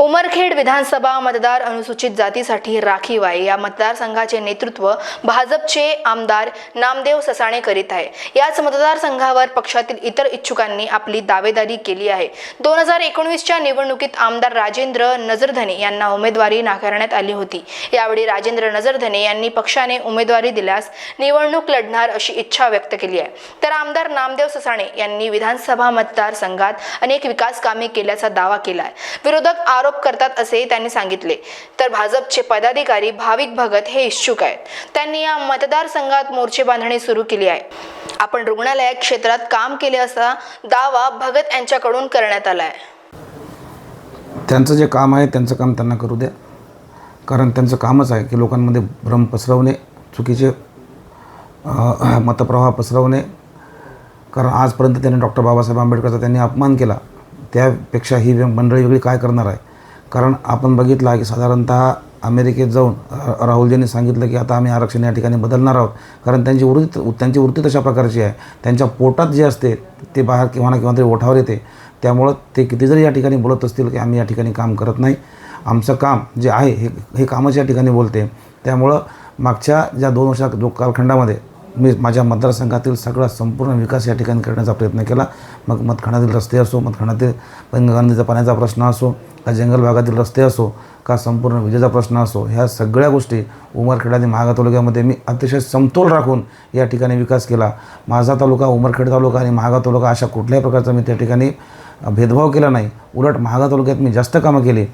उमरखेड विधानसभा मतदार अनुसूचित जातीसाठी राखीव आहे या मतदारसंघाचे नेतृत्व भाजपचे आमदार नामदेव ससाणे करीत आहे. याच मतदारसंघावर पक्षातील इतर इच्छुकांनी आपली दावेदारी केली आहे. दोन हजार एकोणवीसच्या निवडणुकीत आमदार राजेंद्र नजरधने यांना उमेदवारी नाकारण्यात आली होती. यावेळी राजेंद्र नजरधने यांनी पक्षाने उमेदवारी दिल्यास निवडणूक लढणार अशी इच्छा व्यक्त केली आहे. तर आमदार नामदेव ससाणे यांनी विधानसभा मतदारसंघात अनेक विकास कामे केल्याचा दावा केला आहे विरोधक आरोप करतात असेही त्यांनी सांगितले. तर भाजपचे पदाधिकारी भाविक भगत हे इच्छुक आहेत. त्यांनी या मतदारसंघात मोर्चे बांधणी सुरू केली आहे. आपण रुग्णालय क्षेत्रात काम केले असा दावा भगत यांच्याकडून करण्यात आला आहे त्यांचं जे काम आहे त्यांचं काम त्यांना करू द्या. कारण त्यांचं कामच आहे की लोकांमध्ये भ्रम पसरवणे चुकीचे मतप्रवाह पसरवणे. कारण आजपर्यंत त्यांनी डॉक्टर बाबासाहेब आंबेडकरचा त्यांनी अपमान केला. त्यापेक्षा ही मंडळी वेगळी काय करणार आहे? कारण आपण बघितलं आहे की साधारणतः अमेरिकेत जाऊन राहुलजींनी सांगितलं की आता आम्ही आरक्षण या ठिकाणी बदलणार आहोत. कारण त्यांची वृत्ती त्यांची वृत्ती तशा प्रकारची आहे. त्यांच्या पोटात जे असते ते बाहेर किंवा ना किंवा तरी ओठावर येते. त्यामुळं ते किती जरी या ठिकाणी बोलत असतील की आम्ही या ठिकाणी काम करत नाही. आमचं काम जे आहे हे हे कामच या ठिकाणी बोलते. त्यामुळं मागच्या ज्या दोन वर्षा जो कालखंडामध्ये मी माझ्या मतदारसंघातील सगळा संपूर्ण विकास या ठिकाणी करण्याचा प्रयत्न केला. मग मतखंडातील रस्ते असो मतखंडातील गंगा नदीचा पाण्याचा प्रश्न असो का जंगल भागातील रस्ते असो का संपूर्ण विजेचा प्रश्न असो ह्या सगळ्या गोष्टी उमरखेड आणि महागा तालुक्यामध्ये मी अतिशय समतोल राखून या ठिकाणी विकास केला. माझा तालुका उमरखेड तालुका आणि महागा तालुका अशा कुठल्याही प्रकारचा मी त्या ठिकाणी भेदभाव केला नाही. उलट महागा तालुक्यात मी जास्त कामं केली.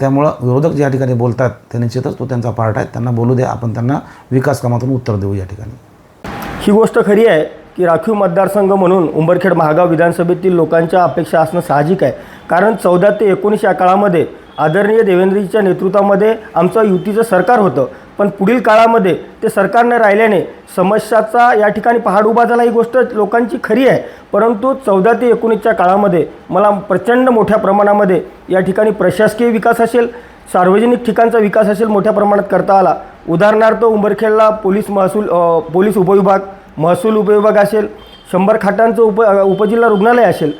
त्यामुळं विरोधक ज्या ठिकाणी बोलतात ते निश्चितच तो त्यांचा पार्ट आहे. त्यांना बोलू द्या आपण त्यांना विकास कामातून उत्तर देऊ या ठिकाणी. ही गोष्ट खरी आहे की राखीव मतदारसंघ म्हणून उंबरखेड महागाव विधानसभेतील लोकांच्या अपेक्षा असणं साहजिक आहे. कारण चौदा ते एकोणीस या काळामध्ये आदरणीय देवेंद्रजीच्या नेतृत्वामध्ये आमचं युतीचं सरकार होतं. पण पुढील काळामध्ये ते सरकार न राहिल्याने समस्याचा या ठिकाणी पहाड उभा झाला. ही गोष्ट लोकांची खरी आहे. परंतु चौदा ते एकोणीसच्या काळामध्ये मला प्रचंड मोठ्या प्रमाणामध्ये या ठिकाणी प्रशासकीय विकास असेल सार्वजनिक ठिकाणचा विकास असेल मोठ्या प्रमाणात करता आला. उदाहरणार्थ उंबरखेडला पोलीस महसूल पोलीस उपविभाग महसूल उपविभाग असेल शंभर खाटांचं उप उपजिल्हा रुग्णालय असेल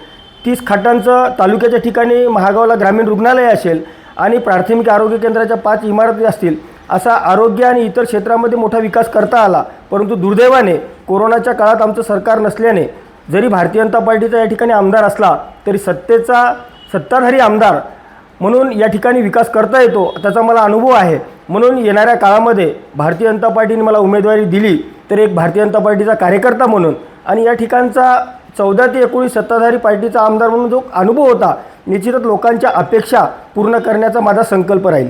तीस खाटांचं तालुक्याच्या ठिकाणी महागावला ग्रामीण रुग्णालय असेल आणि प्राथमिक आरोग्य केंद्राच्या पाच इमारती असतील असा आरोग्य आणि इतर क्षेत्रामध्ये मोठा विकास करता आला. परंतु दुर्दैवाने कोरोनाच्या काळात आमचं सरकार नसल्याने जरी भारतीय जनता पार्टीचा या ठिकाणी आमदार असला तरी सत्तेचा सत्ताधारी आमदार म्हणून या ठिकाणी विकास करता येतो त्याचा मला अनुभव आहे. म्हणून येणाऱ्या काळामध्ये भारतीय जनता पार्टीने मला उमेदवारी दिली तर एक भारतीय जनता पार्टीचा कार्यकर्ता म्हणून. आणि या ठिकाणचा चौदा ते एकोणीस सत्ताधारी पार्टीचा आमदार म्हणून जो अनुभव होता निश्चितच लोकांच्या अपेक्षा पूर्ण करण्याचा माझा संकल्प राहील.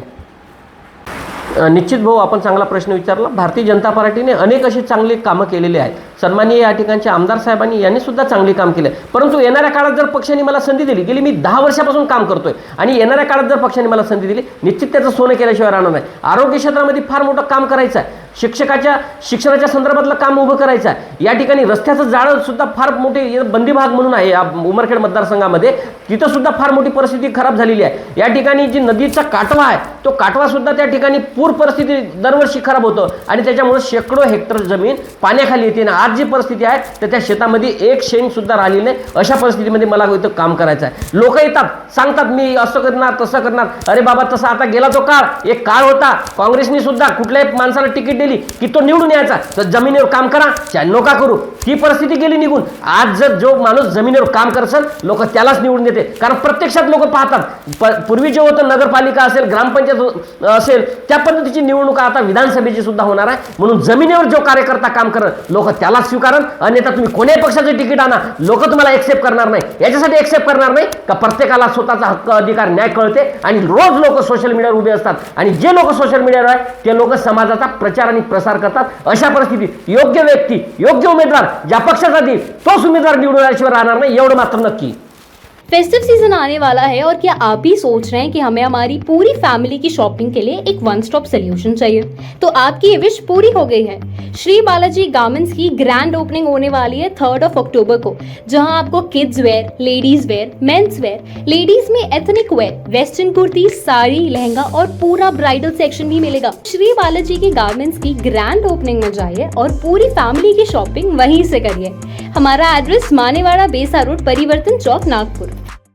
निश्चित भाऊ आपण चांगला प्रश्न विचारला. भारतीय जनता पार्टीने अनेक अशी चांगली कामं केलेली आहेत. सन्माननीय या ठिकाणचे आमदार साहेबांनी यांनी सुद्धा चांगली काम केले. परंतु येणाऱ्या काळात जर पक्षाने मला संधी दिली गेली मी दहा वर्षापासून काम करतोय. आणि येणाऱ्या काळात जर पक्षाने मला संधी दिली निश्चित त्याचं सोनं केल्याशिवाय राहणार नाही. आरोग्य क्षेत्रामध्ये फार मोठं काम करायचं आहे. शिक्षकाच्या शिक्षणाच्या संदर्भातलं काम उभं करायचं आहे. या ठिकाणी रस्त्याचं जाळं सुद्धा फार मोठे बंदी भाग म्हणून आहे या उमरखेड मतदारसंघामध्ये. तिथं सुद्धा फार मोठी परिस्थिती खराब झालेली आहे. या ठिकाणी जी नदीचा काटवा आहे तो काटवा सुद्धा त्या ठिकाणी पूर परिस्थिती दरवर्षी खराब होतं. आणि त्याच्यामुळे शेकडो हेक्टर जमीन पाण्याखाली येते. आणि आज जी परिस्थिती आहे तर त्या शेतामध्ये एक शेंग सुद्धा राहिली नाही. अशा परिस्थितीमध्ये मला इथं काम करायचं आहे. लोक येतात सांगतात मी असं करणार तसं करणार. अरे बाबा तसा आता गेला तो काळ. एक काळ होता. काँग्रेसने सुद्धा कुठल्याही माणसाला तिकीट दिली की तो निवडून यायचा. तर जमिनीवर काम करा चाहे नोका करू. ही परिस्थिती गेली निघून. आज जर जो माणूस जमिनीवर काम करसल लोक त्यालाच निवडून देते. कारण प्रत्यक्षात लोक पाहतात. पूर्वी जे होतं नगरपालिका असेल ग्रामपंचायत हो, असेल त्या पद्धतीची निवडणूक आता विधानसभेची सुद्धा होणार आहे. म्हणून जमिनीवर जो कार्यकर्ता काम करत लोक त्याला स्वीकारण. अन्यथा तुम्ही कोणत्याही पक्षाचं तिकीट आणा. लोक तुम्हाला एक्सेप्ट करणार नाही. याच्यासाठी एक्सेप्ट करणार नाही का प्रत्येकाला स्वतःचा हक्क अधिकार न्याय कळते आणि रोज लोक सोशल मीडियावर उभे असतात. आणि जे लोक सोशल मीडियावर आहे ते लोक समाजाचा प्रचार आणि प्रसार करतात. अशा परिस्थितीत योग्य व्यक्ती योग्य उमेदवार ज्या पक्षाचा देईल तोच उमेदवार निवडून आल्याशिवाय राहणार नाही एवढं मात्र नक्की. फेस्टिव सीज़न आने वाला है और क्या आप भी सोच रहे हैं कि हमें हमारी पूरी फैमिली की शॉपिंग के लिए एक वन स्टॉप सोल्यूशन चाहिए? तो आपकी ये विश पूरी हो गई है। श्री बालाजी गार्मेंट्स की ग्रैंड ओपनिंग होने वाली है थर्ड ऑफ़ अक्टूबर को, जहाँ आपको kids wear ladies wear men's wear ladies में ethnic wear western kurti, sari, lehenga और पूरा ब्राइडल सेक्शन भी मिलेगा। श्री बालाजी के गार्मेंट्स की ग्रैंड ओपनिंग में जाइए और पूरी फैमिली की शॉपिंग वहीं से करिए। हमारा एड्रेस मानेवाड़ा बेसा रोड परिवर्तन चौक, नागपुर।